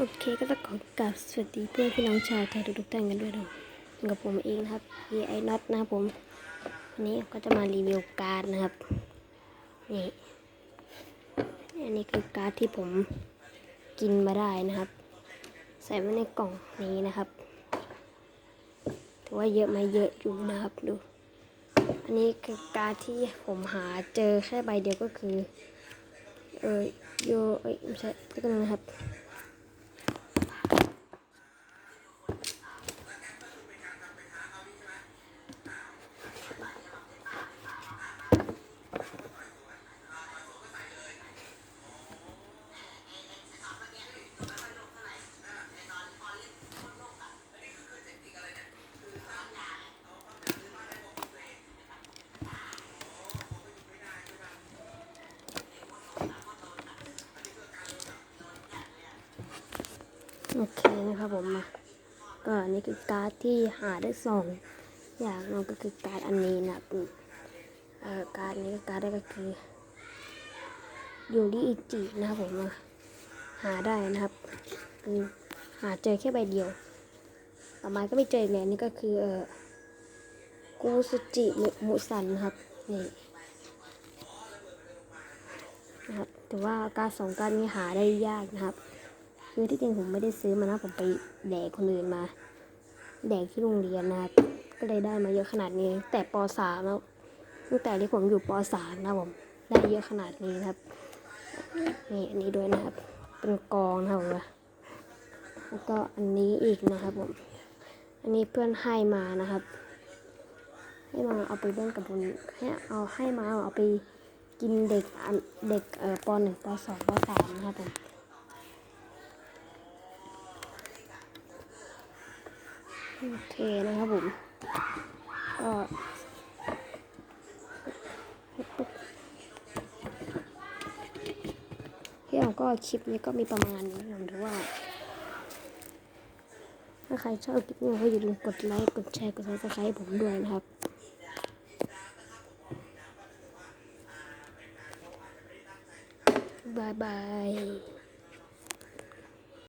โอเคก็ต้องขอกราบสวัสดีเพื่อนพี่น้องชาวไทยทุกๆท่านกันด้วยนะกับผมเองนะครับ AI Not นะครับผม วันนี้ก็จะมารีวิวการ์ดนะครับ นี่ อันนี้คือการ์ดที่ผมกินมาได้นะครับ ใส่ไว้ในกล่องนี้นะครับถือว่าเยอะไหมเยอะอยู่นะครับดู อันนี้คือการ์ดที่ผมหาเจอแค่ใบเดียวก็คือ เออโยเอ้ยไม่ใช่ก็นึงนะครับ โอเคนะครับผมมาก็อันนี้คือการ์ดที่หาได้สองอย่างนั่นก็คือการ์ดอันนี้นะครับเอ่อการ์ดนี้ก็การ์ดกก็คือยูริอิจินะครับผมหาได้นะครับคือหาเจอแค่ใบเดียวต่อมาก็ไม่เจออีกเลยอันนี่ก็คือเออกูสุจิมุสันนะครับนี่นะครับแต่ว่าการดสองการดนี้หาได้ยากนะครับ คือที่จริงผมไม่ได้ซื้อมานะ ผมไปแดกคนอื่นมา แดกที่โรงเรียนนะครับ ก็เลยได้มาเยอะขนาดนี้ แต่ปสามแล้วตั้งแต่ที่ผมอยู่ปสามนะผมได้เยอะขนาดนี้ครับนี่อันนี้ด้วยนะครับ เป็นกองนะครับผมแล้วก็อันนี้อีกนะครับผม อันนี้เพื่อนให้มานะครับ ให้มาเอาไปเล่นกับบุญให้เอาให้มาเอาไปกินเด็กอันเด็กเอ่อปหนึ่งปสองปสามนะครับผม โอเคนะครับผมก็ที่เราก็คลิปนี้ก็มีประมาณนี้นะหรือว่า ถ้าใครชอบคลิปนี้ก็อย่าลืมกดไลค์กดแชร์กดซับสไครต์ผมด้วยนะครับบายบาย